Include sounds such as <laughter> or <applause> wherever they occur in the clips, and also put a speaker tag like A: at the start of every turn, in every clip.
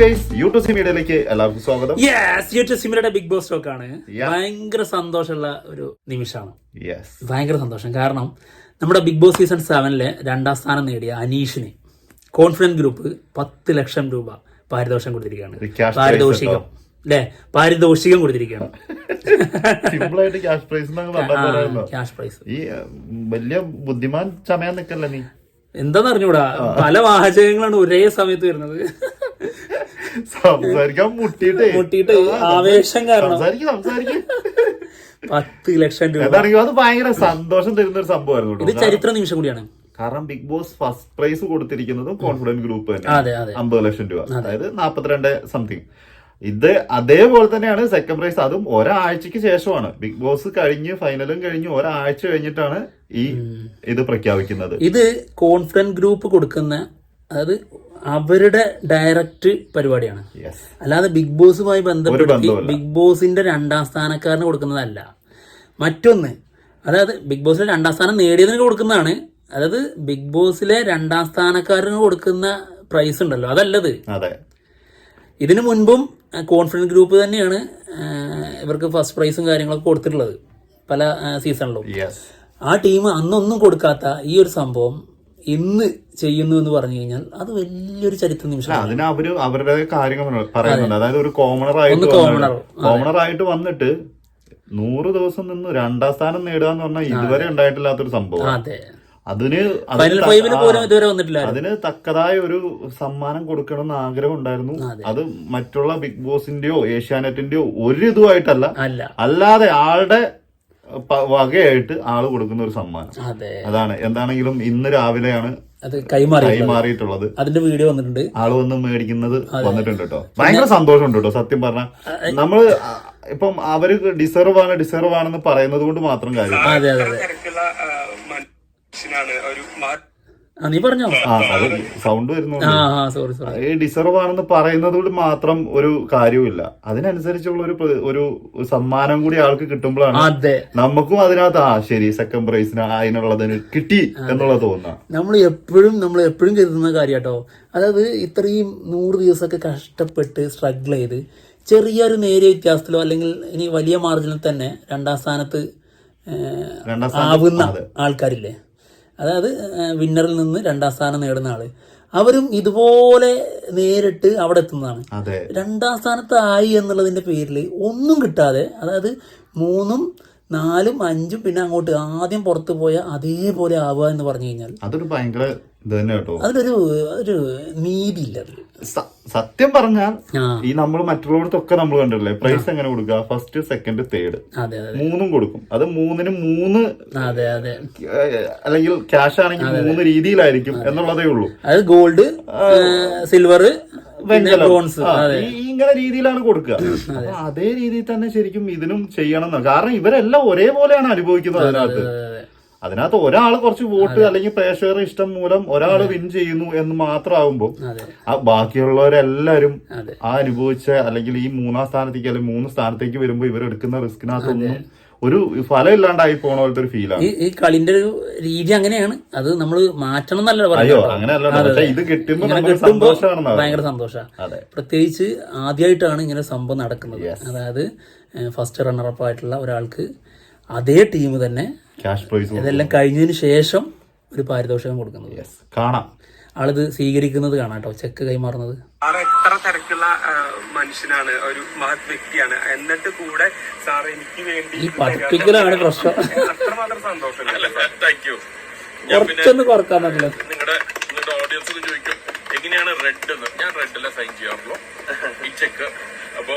A: Guys YouTube സിമിയുടെ എല്ലാവർക്കും സ്വാഗതം.
B: യെസ് യൂട്യൂബ് സിമിയുടെ ബിഗ് ബോസ് ടോക്ക് ആണ്. ഭയങ്കര സന്തോഷമുള്ള ഒരു നിമിഷമാണ്.
A: യെസ്
B: ഭയങ്കര സന്തോഷം. കാരണം നമ്മുടെ ബിഗ് ബോസ് സീസൺ സെവനിലെ രണ്ടാം സ്ഥാനം നേടിയ അനീഷിന് കോൺഫിഡൻസ് ഗ്രൂപ്പ് പത്ത് ലക്ഷം രൂപ പാരിതോഷം കൊടുത്തിരിക്കുകയാണ്. പാരിതോഷികം. അല്ലെ? പാരിതോഷികം കൊടുത്തിരിക്കുകയാണ്.
A: ക്യാഷ് പ്രൈസ് ഈ വലിയ ബുദ്ധിമാൻ ചമയാൻ നിക്കല്ലേ നീ?
B: എന്താന്ന് അറിഞ്ഞൂടാ പല വാചകങ്ങളാണ് ഒരേ സമയത്ത് വരുന്നത്.
A: സംസാരിക്കാൻ മുട്ടിയിട്ട്.
B: മുട്ടിയിട്ട് ആവേശം കാരണം. പത്ത് ലക്ഷം രൂപ.
A: അത് ഭയങ്കര സന്തോഷം തരുന്ന ഒരു സംഭവമായിരുന്നു
B: ഇത് ചരിത്ര നിമിഷം കൂടിയാണ്.
A: കാരണം ബിഗ് ബോസ് ഫസ്റ്റ് പ്രൈസ് കൊടുത്തിരിക്കുന്നതും കോൺഫിഡൻസ് ഗ്രൂപ്പ് തന്നെ. അമ്പത് ലക്ഷം രൂപ. അതായത് നാപ്പത്തിരണ്ട് സംതിങ് ഇത് അതേപോലെ തന്നെയാണ് സെക്കൻഡ് പ്രൈസ് അതും ഒരാഴ്ചക്ക് ശേഷമാണ്. ബിഗ് ബോസ് കഴിഞ്ഞ് ഫൈനലും കഴിഞ്ഞ് ഒരാഴ്ച കഴിഞ്ഞിട്ടാണ് ഈ ഇത് പ്രഖ്യാപിക്കുന്നത്.
B: ഇത് കോൺഫിഡൻസ് ഗ്രൂപ്പ് കൊടുക്കുന്ന അതായത് അവരുടെ ഡയറക്റ്റ് പരിപാടിയാണ്. അല്ലാതെ ബിഗ് ബോസുമായി
A: ബന്ധപ്പെട്ട്
B: ബിഗ് ബോസിന്റെ രണ്ടാം സ്ഥാനക്കാരന് കൊടുക്കുന്നതല്ല. മറ്റൊന്ന് അതായത് ബിഗ് ബോസിലെ രണ്ടാം സ്ഥാനം നേടിയതിന് കൊടുക്കുന്നതാണ്. അതായത് ബിഗ് ബോസിലെ രണ്ടാം സ്ഥാനക്കാരന് കൊടുക്കുന്ന പ്രൈസ് ഉണ്ടല്ലോ. അതല്ലത്.
A: അതെ.
B: ഇതിനു മുൻപും കോൺഫിഡൻസ് ഗ്രൂപ്പ് തന്നെയാണ് ഇവർക്ക് ഫസ്റ്റ് പ്രൈസും കാര്യങ്ങളൊക്കെ കൊടുത്തിട്ടുള്ളത് പല സീസണിലും ആ ടീം അന്നൊന്നും കൊടുക്കാത്ത ഈ ഒരു സംഭവം ഇന്ന് ചെയ്യുന്നു എന്ന് പറഞ്ഞു കഴിഞ്ഞാൽ അത് വലിയൊരു ചരിത്ര നിമിഷം.
A: അതിന് അവർ അവരുടെ കാര്യങ്ങൾ പറയുന്നുണ്ട്. അതായത് ഒരു കോമണർ ആയിട്ട് കോമണർ ആയിട്ട് വന്നിട്ട് നൂറ് ദിവസം നിന്ന് രണ്ടാം സ്ഥാനം നേടുക എന്ന് പറഞ്ഞാൽ ഇതുവരെ ഉണ്ടായിട്ടില്ലാത്തൊരു സംഭവം
B: അതെ.
A: അതിന് അതിന് തക്കതായ ഒരു സമ്മാനം കൊടുക്കണം എന്ന് ആഗ്രഹം ഉണ്ടായിരുന്നു അത് മറ്റുള്ള ബിഗ് ബോസിന്റെയോ ഏഷ്യാനെറ്റിന്റെയോ ഒരു ഇതുമായിട്ടല്ല.
B: അല്ല.
A: അല്ലാതെ ആളുടെ വകയായിട്ട് ആൾ കൊടുക്കുന്ന ഒരു സമ്മാനം.
B: അതെ.
A: അതാണ്. എന്താണെങ്കിലും ഇന്ന് രാവിലെയാണ്
B: അത് കൈമാറി
A: കൈമാറിയിട്ടുള്ളത്.
B: അതിന്റെ വീഡിയോ വന്നിട്ടുണ്ട്.
A: ആൾ വന്ന് മേടിക്കുന്നത് വന്നിട്ടുണ്ട് കേട്ടോ. ഭയങ്കര സന്തോഷമുണ്ട് കേട്ടോ സത്യം പറഞ്ഞ. നമ്മൾ ഇപ്പം അവർ ഡിസർവ് ആണ് ഡിസർവ് ആണെന്ന് പറയുന്നത് കൊണ്ട് മാത്രം കാര്യം
C: ഒരു
B: ആ നീ പറഞ്ഞോ?
A: ആ അത് സൗണ്ട് വരുന്നുണ്ട്
B: ആ ആ സോറി സോറി
A: ഈ ഡിസർവ് ആണെന്ന് പറയുന്നത് കൊണ്ട് മാത്രം ഒരു കാര്യവുമില്ല. അതിനനുസരിച്ചുള്ള ഒരു പ്ര- ഒരു സമ്മാനം കൂടി ആൾക്ക് കിട്ടുമ്പോഴാണ്
B: അതെ.
A: നമുക്കും അതിനകത്ത് ആ ശരി സെക്കൻഡ് പ്രൈസിന് അതിനുള്ളതിന് കിട്ടി എന്നുള്ളത് തോന്നുക
B: നമ്മൾ എപ്പോഴും നമ്മൾ എപ്പോഴും കരുതുന്ന കാര്യാട്ടോ. അതായത് ഇത്രയും നൂറ് ദിവസമൊക്കെ കഷ്ടപ്പെട്ട് സ്ട്രഗിൾ ചെയ്ത് ചെറിയൊരു നേരിയ വ്യത്യാസത്തിലോ അല്ലെങ്കിൽ ഇനി വലിയ മാർജിനിൽ തന്നെ രണ്ടാം സ്ഥാനത്ത് ഏഹ്,
A: രണ്ടാം
B: ആവുന്ന
A: സ്ഥാനം
B: ആൾക്കാരില്ലേ? അതായത് വിന്നറിൽ നിന്ന് രണ്ടാം സ്ഥാനം നേടുന്ന ആൾ. അവരും ഇതുപോലെ നേരിട്ട് അവിടെ എത്തുന്നതാണ്. രണ്ടാം സ്ഥാനത്തായി എന്നുള്ളതിന്റെ പേരിൽ ഒന്നും കിട്ടാതെ അതായത് മൂന്നും നാലും അഞ്ചും പിന്നെ അങ്ങോട്ട് ആദ്യം പുറത്തു പോയ അതേപോലെ ആവുക എന്ന് പറഞ്ഞു കഴിഞ്ഞാൽ
A: അതൊരു ഭയങ്കര
B: അതിലൊരു ഒരു
A: സത്യം പറഞ്ഞാൽ ഈ നമ്മൾ മറ്റുള്ളവർത്തൊക്കെ നമ്മൾ കണ്ടിട്ടില്ലേ? പ്രൈസ് എങ്ങനെ കൊടുക്കുക? ഫസ്റ്റ് സെക്കൻഡ് തേർഡ് മൂന്നും കൊടുക്കും. അത് മൂന്നിന് മൂന്ന്
B: അതെ അതെ.
A: അല്ലെങ്കിൽ ക്യാഷ് ആണെങ്കിൽ മൂന്ന് രീതിയിലായിരിക്കും എന്നുള്ളതേ ഉള്ളൂ.
B: അത് ഗോൾഡ് സിൽവർ ബ്രോൺസ്
A: ഇങ്ങനെ രീതിയിലാണ് കൊടുക്കുക. അതേ. രീതിയിൽ തന്നെ ശരിക്കും ഇതിനും ചെയ്യണം കാരണം ഇവരെല്ലാം ഒരേപോലെയാണ് അനുഭവിക്കുന്നത് അതിനകത്ത്. അതിനകത്ത് ഒരാൾ കുറച്ച് വോട്ട് അല്ലെങ്കിൽ പ്രേക്ഷകരുടെ ഇഷ്ടം മൂലം ഒരാൾ വിൻ ചെയ്യുന്നു എന്ന് മാത്രമാകുമ്പോൾ ആ ബാക്കിയുള്ളവരെല്ലാരും
B: അതെ.
A: ആ അനുഭവിച്ച അല്ലെങ്കിൽ ഈ മൂന്നാം സ്ഥാനത്തേക്ക് അല്ലെങ്കിൽ മൂന്ന് സ്ഥാനത്തേക്ക് വരുമ്പോൾ ഇവർ എടുക്കുന്ന റിസ്കിനകത്തൊന്നും ഒരു ഫലം ഇല്ലാണ്ടായി പോണ പോലത്തെ ഒരു ഫീലാണ്
B: ഈ കളിന്റെ ഒരു രീതി അങ്ങനെയാണ്. അത് നമ്മൾ മാറ്റണം എന്നല്ല
A: അയ്യോ അങ്ങനെയല്ല ഇത് കിട്ടുമ്പോൾ
B: ഭയങ്കര സന്തോഷമാണ് പ്രത്യേകിച്ച് ആദ്യമായിട്ടാണ് ഇങ്ങനെ സംഭവം നടക്കുന്നത്. അതായത് ഫസ്റ്റ് റണ്ണറപ്പ് ആയിട്ടുള്ള ഒരാൾക്ക് അതേ ടീം തന്നെ
A: ക്യാഷ് പ്രൈസ്
B: ഇതെല്ലാം കഴിഞ്ഞതിന് ശേഷം ഒരു പാരിതോഷികം കൊടുക്കുന്നത്
A: കാണാം.
B: ആളിത് സ്വീകരിക്കുന്നത് കാണാം കേട്ടോ ചെക്ക് കൈമാറുന്നത്.
C: സാറ് എത്ര തിരക്കുള്ള മനുഷ്യനാണ് ഒരു മഹത് വ്യക്തിയാണ്. എന്നിട്ട് കൂടെ സാർ എനിക്ക് വേണ്ടി
B: ഈ പഠിപ്പിക്കലാണ് പ്രശ്നം.
C: അത്രമാത്രം സന്തോഷം
B: കുറച്ചൊന്ന് കുറയ്ക്കാൻ പറ്റില്ല.
D: നിങ്ങളുടെ നിങ്ങളുടെ ഓഡിയൻസ് ചോദിക്കും എങ്ങനെയാണ് റെഡ് എന്ന് ഞാൻ റെഡിലെ സൈൻ ചെയ്യാറുള്ളൂ. ഈ ചെക്ക് അപ്പോ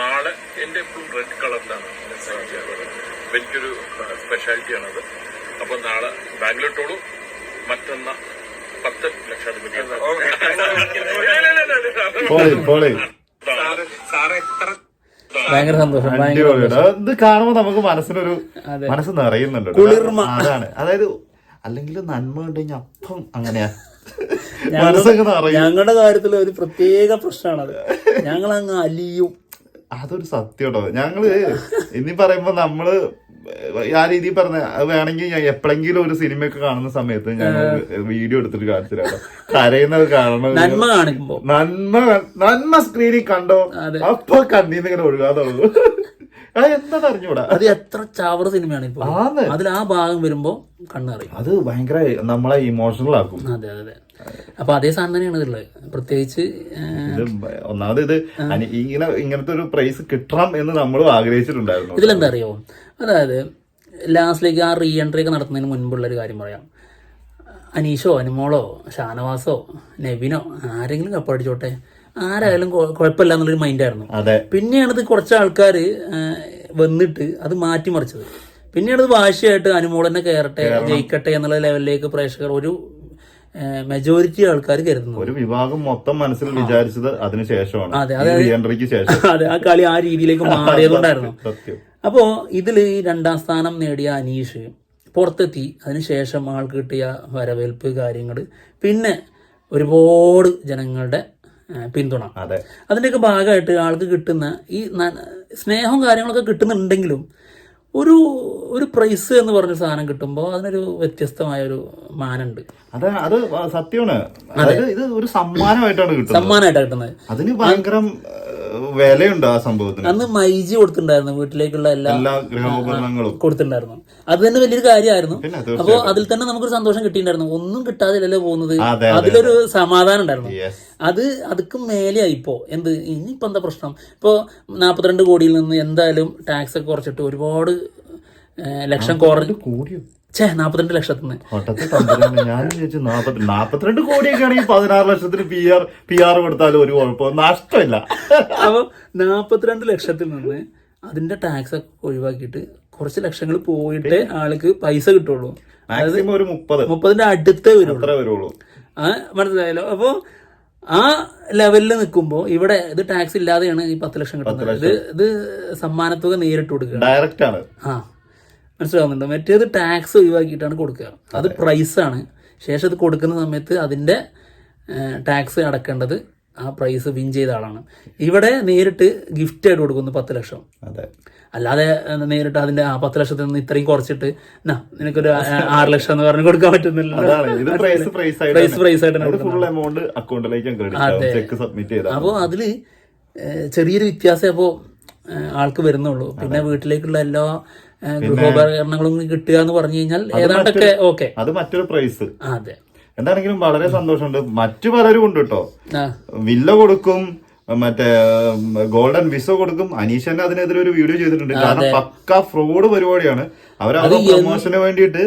D: നാളെ എന്റെ എപ്പോഴും റെഡ് കളറിലാണ് ഞാൻ സൈൻ ചെയ്യാറുള്ളത്. എനിക്കൊരു സ്പെഷ്യാലിറ്റിയാണത് അപ്പോൾ അപ്പൊ നാളെ ബാങ്കിലിട്ടോളൂ മറ്റന്ന പത്ത് ലക്ഷാധിപതി
B: ഭയങ്കര സന്തോഷം
A: ഇത് കാണുമ്പോൾ നമുക്ക് മനസ്സിനൊരു. മനസ്സ് നിറയുന്നുണ്ട്
B: കുളിർമ.
A: അതാണ്. അതായത് അല്ലെങ്കിൽ നന്മ ഉണ്ടെങ്കിൽ അപ്പം അങ്ങനെയാ.
B: ഞങ്ങളുടെ കാര്യത്തിൽ ഒരു പ്രത്യേക പ്രശ്നമാണത്. ഞങ്ങൾ അങ്ങ് അലിയും.
A: അതൊരു സത്യം കേട്ടോ ഞങ്ങൾ ഇനി പറയുമ്പോ നമ്മൾ ആ രീതിയിൽ പറഞ്ഞ വേണമെങ്കിൽ ഞാൻ എപ്പോഴെങ്കിലും ഒരു സിനിമയൊക്കെ കാണുന്ന സമയത്ത് ഞാൻ വീഡിയോ എടുത്തിട്ട് കാണിച്ചു തരാം കരയുന്നത് കാണണം
B: നന്മ
A: നന്മ നന്മ സ്ക്രീനിൽ കണ്ടോ? അപ്പൊ കണ്ണീന്ന് ഇങ്ങനെ ഒഴുകാതെ എന്താ അറിഞ്ഞൂടാ
B: അത് എത്ര ചാവറ സിനിമയാണ് ഇപ്പൊ.
A: ആന്ന്.
B: അതിൽ ആ ഭാഗം വരുമ്പോ കണ്ണറിയും.
A: അത് ഭയങ്കര നമ്മളെ ഇമോഷണൽ ആക്കും.
B: അതെ അതെ അപ്പൊ അതേ സാധനം തന്നെയാണ് ഇതുള്ളത് പ്രത്യേകിച്ച് ഏഹ്,
A: ഇത് ഒന്നാമത് ഇത് അനി- ഇങ്ങനെ ഇങ്ങനത്തെ ഒരു പ്രൈസ് കിട്ടണം എന്ന് നമ്മളും ആഗ്രഹിച്ചിട്ടുണ്ടായിരുന്നു.
B: ഇതിലെന്താ അറിയോ അതായത് ലാസ്റ്റിലേക്ക് ആ റീ എൻട്രി ഒക്കെ നടത്തുന്നതിന് മുൻപുള്ള ഒരു കാര്യം പറയാം. അനീഷോ അനുമോളോ ഷാനവാസോ നെബിനോ ആരെങ്കിലും കപ്പടിച്ചോട്ടെ? ആരായാലും കുഴപ്പമില്ല എന്നുള്ളൊരു മൈൻഡായിരുന്നു
A: അതെ.
B: പിന്നെയാണ് ഇത് കുറച്ച് ആൾക്കാർ വന്നിട്ട് അത് മാറ്റിമറിച്ചത്. പിന്നെയാണ് ഇത് വാശിയായിട്ട് അനുമോളനെ കയറട്ടെ ജയിക്കട്ടെ എന്നുള്ള ലെവലിലേക്ക് പ്രേക്ഷകർ ഒരു മെജോറിറ്റി ആൾക്കാർ കരുതുന്നു
A: ഒരു വിഭാഗം മൊത്തം മനസ്സിൽ വിചാരിച്ചത് അതിനുശേഷമാണ് <laughs>
B: അതെ, ആ കളി ആ രീതിയിലേക്ക് <laughs> മാറിയതുകൊണ്ടായിരുന്നു. അപ്പോ ഇതിൽ രണ്ടാം സ്ഥാനം നേടിയ അനീഷ് പുറത്തെത്തി. അതിനുശേഷം ആൾക്ക് കിട്ടിയ വരവേൽപ്പ് കാര്യങ്ങൾ പിന്നെ ഒരുപാട് ജനങ്ങളുടെ പിന്തുണ.
A: അതെ.
B: അതിന്റെയൊക്കെ ഭാഗമായിട്ട് ആൾക്ക് കിട്ടുന്ന ഈ സ്നേഹവും കാര്യങ്ങളൊക്കെ കിട്ടുന്നുണ്ടെങ്കിലും ഒരു ഒരു പ്രൈസ് എന്ന് പറഞ്ഞ സാധനം കിട്ടുമ്പോൾ അതിനൊരു വ്യത്യസ്തമായ ഒരു മാനുണ്ട്
A: അത് അത് സത്യമാണ്. അതായത് ഇത് ഒരു സമ്മാനമായിട്ടാണ് കിട്ടുന്നത്.
B: സമ്മാനമായിട്ടാണ് കിട്ടുന്നത്.
A: അതിന് ഭയങ്കര വിലയുണ്ട് ആ സംഭവത്തിന്.
B: അന്ന് മൈജി കൊടുത്തിട്ടുണ്ടായിരുന്നു വീട്ടിലേക്കുള്ള എല്ലാ
A: എല്ലാ ഗ്രഹോപകരണങ്ങളും
B: കൊടുത്തിട്ടുണ്ടായിരുന്നു. അത് തന്നെ വലിയൊരു കാര്യമായിരുന്നു.
A: അപ്പൊ
B: അപ്പോൾ അതിൽ തന്നെ നമുക്കൊരു സന്തോഷം കിട്ടിയിട്ടുണ്ടായിരുന്നു. ഒന്നും കിട്ടാതില്ലല്ലോ പോകുന്നത്.
A: അതെ,
B: അതിലൊരു സമാധാനം ഉണ്ടായിരുന്നു. അത് അതുക്കും മേലെയായി ഇപ്പോ. എന്ത്? ഇനിയിപ്പോ എന്താ പ്രശ്നം? ഇപ്പോ നാൽപ്പത്തിരണ്ട് കോടിയിൽ നിന്ന് എന്തായാലും ടാക്സ് ഒക്കെ കുറച്ചിട്ട് ഒരുപാട് ലക്ഷം കുറഞ്ഞു
A: കൂടിയോ?
B: ഛേ നാൽപ്പത്തിരണ്ട് ലക്ഷത്തിൽ
A: ഞാൻ നാപ്പത്തി നാപ്പത്തിരണ്ട് കോടിയൊക്കെ ആണെങ്കിൽ പതിനാറ് ലക്ഷത്തിന് പി ആർ പി ആർ കൊടുത്താലും ഒരു കുഴപ്പം നഷ്ടമില്ല.
B: അപ്പോൾ നാപ്പത്തിരണ്ട് ലക്ഷത്തിൽ നിന്ന് അതിന്റെ ടാക്സ് ഒക്കെ ഒഴിവാക്കിയിട്ട് കുറച്ച് ലക്ഷങ്ങൾ പോയിട്ട് ആൾക്ക് പൈസ കിട്ടുള്ളൂ.
A: മാക്സിമം ഒരു മുപ്പത്.
B: മുപ്പതിന്റെ അടുത്തേ വരുള്ളൂ. ആ മനസ്സിലായല്ലോ? അപ്പോൾ ആ ലെവലിൽ നിൽക്കുമ്പോൾ ഇവിടെ ഇത് ടാക്സ് ഇല്ലാതെയാണ് ഈ പത്ത് ലക്ഷം കിട്ടുന്നത്. ഇത് ഇത് സമ്മാനത്തുക നേരിട്ട് കൊടുക്കുക.
A: ഡയറക്റ്റ് ആണ്.
B: ആ. മനസ്സിലാവുന്നുണ്ടോ. മറ്റേത് ടാക്സ് ഒഴിവാക്കിയിട്ടാണ് കൊടുക്കുക. അത് പ്രൈസാണ് ശേഷം അത് കൊടുക്കുന്ന സമയത്ത് അതിന്റെ ടാക്സ് അടക്കേണ്ടത് ആ പ്രൈസ് വിൻ ചെയ്ത ആളാണ്. ഇവിടെ നേരിട്ട് ഗിഫ്റ്റ് ആയിട്ട് കൊടുക്കുന്നു പത്ത് ലക്ഷം.
A: അതെ.
B: അല്ലാതെ നേരിട്ട് അതിന്റെ ആ പത്ത് ലക്ഷത്തിൽ നിന്ന് ഇത്രയും കുറച്ചിട്ട് എന്നാ നിനക്കൊരു ആറ് ലക്ഷം എന്ന് പറഞ്ഞ് കൊടുക്കാൻ പറ്റുന്നില്ല.
A: പ്രൈസ് പ്രൈസ് ആയിട്ട്
B: അപ്പോൾ അതിൽ ചെറിയൊരു വ്യത്യാസം അപ്പോൾ ആൾക്ക് വരുന്നുള്ളൂ. പിന്നെ വീട്ടിലേക്കുള്ള എല്ലാ ഏഹ്, ഗൃഹോപകരണങ്ങളും കിട്ടുക എന്ന് പറഞ്ഞു കഴിഞ്ഞാൽ ഏതാണ്ടൊക്കെ ഓക്കെ.
A: അത് മറ്റൊരു പ്രൈസ്
B: അതെ.
A: എന്താണെങ്കിലും വളരെ സന്തോഷമുണ്ട്. മറ്റു പലരും ഉണ്ട് കേട്ടോ വില്ല കൊടുക്കും മറ്റേ ഗോൾഡൻ വിസ കൊടുക്കും. അനീഷ് തന്നെ അതിനെതിരെ ഒരു വീഡിയോ ചെയ്തിട്ടുണ്ട്. കാരണം പക്ക ഫ്രോഡ് പരിപാടിയാണ്. അവർ അവരുടെ പ്രൊമോഷന് വേണ്ടിയിട്ട്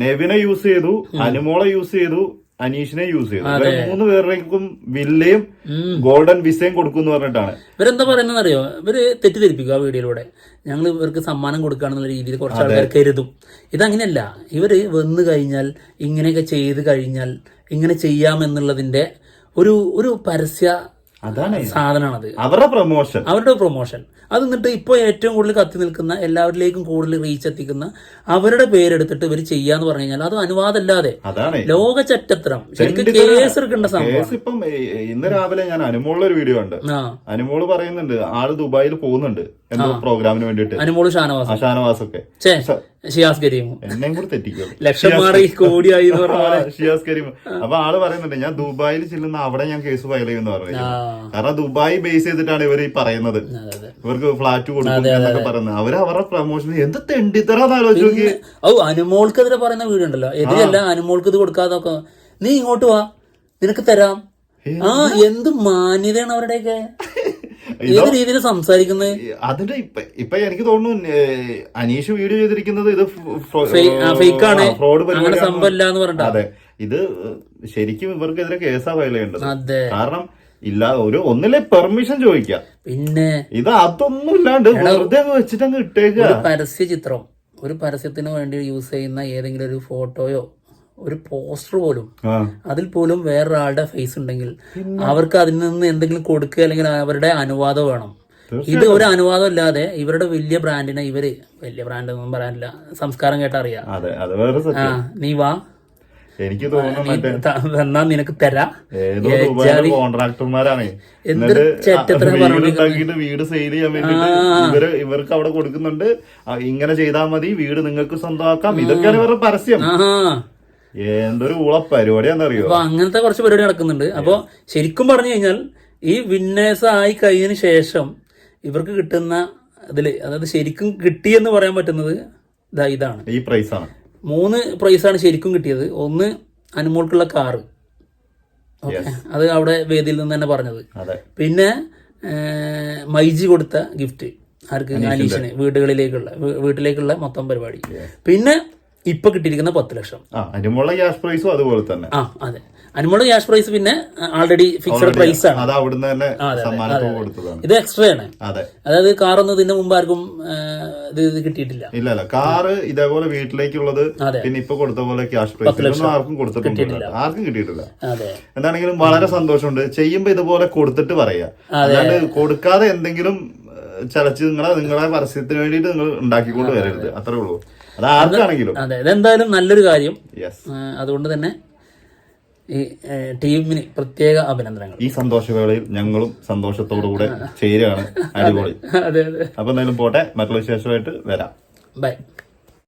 A: നെവിനെ യൂസ് ചെയ്തു അനുമോളെ യൂസ് ചെയ്തു അനീഷിനെ യൂസ് ചെയ്തു മൂന്ന് പേർക്കും വില്ലയും ഗോൾഡൻ വിസയും കൊടുക്കും പറഞ്ഞിട്ടാണ്.
B: ഇവരെന്താ പറയുന്നത് അറിയോ ഇവർ തെറ്റിദ്ധരിപ്പിക്കുക ആ വീഡിയോയിലൂടെ. ഞങ്ങൾ ഇവർക്ക് സമ്മാനം കൊടുക്കുകയാണെന്നുള്ള രീതിയിൽ കുറച്ച് ആൾക്കാർ കരുതും. ഇതങ്ങനെയല്ല. ഇവർ വന്നു കഴിഞ്ഞാൽ ഇങ്ങനെയൊക്കെ ചെയ്ത് കഴിഞ്ഞാൽ ഇങ്ങനെ ചെയ്യാമെന്നുള്ളതിന്റെ ഒരു ഒരു പരസ്യ
A: അതാണ്
B: സാധനമാണത്.
A: അവരുടെ പ്രൊമോഷൻ
B: അവരുടെ പ്രൊമോഷൻ അത് എന്നിട്ട് ഇപ്പോൾ ഏറ്റവും കൂടുതൽ കത്തി നിൽക്കുന്ന എല്ലാവരിലേക്കും കൂടുതൽ റീച്ച് എത്തിക്കുന്ന അവരുടെ പേരെടുത്തിട്ട് ഇവർ ചെയ്യാന്ന് പറഞ്ഞു കഴിഞ്ഞാൽ അത് അനുവാദമല്ലാതെ. ലോക ചറ്റത്രം ശരിക്കും കേസ് എടുക്കേണ്ട സംഭവം
A: ഇപ്പം ഇന്ന് രാവിലെ ഞാൻ അനുമോളിലെ ഒരു വീഡിയോ ഉണ്ട് അനുമോൾ പറയുന്നുണ്ട് ആൾ ദുബായിൽ പോകുന്നുണ്ട് എന്തോ പ്രോഗ്രാമിന് വേണ്ടിട്ട്
B: അനുമോൾ ഷാനവാസ്.
A: ഷാനവാസ്
B: ചേ ഷിയാസ് കരീമും
A: എന്നെയും കൂടെ തെറ്റിക്കും.
B: ലക്ഷം മാറി കോടിയായി എന്ന് പറഞ്ഞ
A: ഷിയാസ് കരീം. അപ്പൊ ആൾ പറയുന്നുണ്ട് ഞാൻ ദുബായിൽ ചെല്ലുന്ന അവിടെ ഞാൻ കേസ് ഫയൽ ചെയ്യുമെന്ന് പറഞ്ഞു.
B: ആ.
A: കാരണം ദുബായി ബേസ് ചെയ്തിട്ടാണ് ഇവർ ഈ പറയുന്നത്. ഇവർക്ക് ഫ്ലാറ്റ് കൊടുക്കും എന്നൊക്കെ പറയുന്നത്. അവർ അവരുടെ പ്രൊമോഷൻ എന്ത് തെണ്ടിത്തരാന്ന് ആലോചിച്ചു
B: ഓ അനുമോൾക്കെതിരെ പറയുന്ന വീടുണ്ടല്ലോ എതിരല്ല അനുമോൾക്ക് ഇത് കൊടുക്കാതൊക്കെ. നീ ഇങ്ങോട്ട് വാ. നിനക്ക് തരാം. ആ എന്ത് മാന്യതയാണ് അവരുടെയൊക്കെ. ഏത് രീതിയിൽ സംസാരിക്കുന്നത്
A: അതിന്റെ ഇപ്പൊ ഇപ്പൊ എനിക്ക് തോന്നുന്നു അനീഷ് വീഡിയോ ചെയ്തിരിക്കുന്നത് ഇത്
B: ഫേക്ക് ആണ്
A: ഫ്രോഡ്
B: എന്ന് പറഞ്ഞിട്ട്.
A: അതെ. ഇത് ശരിക്കും ഇവർക്കെതിരെ കേസാ ഫയൽ ചെയ്യേണ്ടത്. കാരണം ഇല്ല ഒരു ഒന്നിലെ പെർമിഷൻ ചോദിക്കാം.
B: പിന്നെ
A: ഇത് അതൊന്നും ഇല്ലാണ്ട് വെറുതെ വെച്ചിട്ടങ്ങ് വെച്ചിട്ട് അങ്ങ് ഇട്ടേക്കുക
B: പരസ്യ ചിത്രം ഒരു പരസ്യത്തിന് വേണ്ടി യൂസ് ചെയ്യുന്ന ഏതെങ്കിലും ഒരു ഫോട്ടോയോ ഒരു പോസ്റ്റർ പോലും. അതിൽ പോലും വേറൊരാളുടെ ഫേസ് ഉണ്ടെങ്കിൽ അവർക്ക് അതിൽ നിന്ന് എന്തെങ്കിലും കൊടുക്കുക അല്ലെങ്കിൽ അവരുടെ അനുവാദം വേണം. ഇത് ഒരു അനുവാദം ഇല്ലാതെ ഇവരുടെ വലിയ ബ്രാൻഡിനെ ഇവർ വലിയ ബ്രാൻഡ് ഒന്നും പറയാനില്ല സംസ്കാരം ആ
A: സത്യം.
B: നീ വാ.
A: എനിക്ക് തോന്നുന്നു
B: എന്നാ നിനക്ക് തരാ.
A: കോൺട്രാക്ടർമാരാണ്
B: എന്നിട്ട്
A: വീട് സെയിൽ ചെയ്യാൻ വേണ്ടിട്ട് ഇവർ ഇവർക്ക് അവിടെ കൊടുക്കുന്നുണ്ട്. ഇങ്ങനെ ചെയ്താൽ മതി വീട് നിങ്ങൾക്ക് സ്വന്തമാക്കാം. ഇതൊക്കെയാണ് ഇവരുടെ പരസ്യം. എന്തൊരു ഊള പരിപാടിയാണെന്നറിയോ?
B: അപ്പൊ അങ്ങനത്തെ കുറച്ച് പരിപാടി നടക്കുന്നുണ്ട്. അപ്പൊ ശരിക്കും പറഞ്ഞു കഴിഞ്ഞാൽ ഈ വിന്നേഴ്സ് ആയി കഴിഞ്ഞതിന് ശേഷം ഇവർക്ക് കിട്ടുന്ന ഇതിൽ അതായത് ശരിക്കും കിട്ടിയെന്ന് പറയാൻ പറ്റുന്നത് ഇതാ ഇതാണ്.
A: ഈ പ്രൈസാണ്
B: മൂന്ന് പ്രൈസാണ് ശരിക്കും കിട്ടിയത്. ഒന്ന് അനുമോൾക്കുള്ള കാറ്. അത് അവിടെ വേദിയിൽ നിന്ന് തന്നെ പറഞ്ഞത്. പിന്നെ മൈജി കൊടുത്ത ഗിഫ്റ്റ് ആർക്ക്? അനീഷിന്. വീടുകളിലേക്കുള്ള വീട്ടിലേക്കുള്ള മൊത്തം പരിപാടി. പിന്നെ ഇപ്പൊ കിട്ടിയിരിക്കുന്ന പത്ത് ലക്ഷം.
A: ആ അതിനുള്ള ക്യാഷ് പ്രൈസും അതുപോലെ തന്നെ.
B: ആ അതെ. അനുമുള്ള ക്യാഷ് പ്രൈസ് പിന്നെ ആൾറെഡി ഫിക്സഡ് പ്രൈസ് ആണ്. ഇത് എക്സ്ട്രാ ആണ്. അതായത് കാർ ഒന്നും ഇതിന്റെ മുമ്പ് ആർക്കും ഇത് കിട്ടിയിട്ടില്ല.
A: ഇല്ല കാറ് ഇതേപോലെ വീട്ടിലേക്കുള്ളത് പിന്നെ ഇപ്പൊ കൊടുത്ത പോലെ ക്യാഷ് പ്രൈസ് ആർക്കും കൊടുത്തിട്ടില്ല ആർക്കും കിട്ടിയിട്ടില്ല. എന്താണെങ്കിലും വളരെ സന്തോഷമുണ്ട്. ചെയ്യുമ്പോ ഇതുപോലെ കൊടുത്തിട്ട് പറയാ. അതായത് കൊടുക്കാതെ എന്തെങ്കിലും ചലച്ച് നിങ്ങളെ നിങ്ങളെ പരസ്യത്തിന് വേണ്ടിയിട്ട് നിങ്ങൾ ഉണ്ടാക്കിക്കൊണ്ട് വരരുത്. അത്രേ ഉള്ളൂ. അത് ആർക്കാണെങ്കിലും.
B: അതെ ഇതെന്തായാലും നല്ലൊരു കാര്യം. അതുകൊണ്ട് തന്നെ ഈ ടീമിന് പ്രത്യേക അഭിനന്ദനങ്ങൾ.
A: ഈ സന്തോഷവേളയിൽ ഞങ്ങളും സന്തോഷത്തോടു കൂടെ <laughs> ചേരുകയാണ്. അടിപൊളി.
B: അതെ അതെ.
A: അപ്പൊ എന്തായാലും പോട്ടെ. മറ്റുള്ള വിശേഷമായിട്ട് വരാം.
B: ബൈ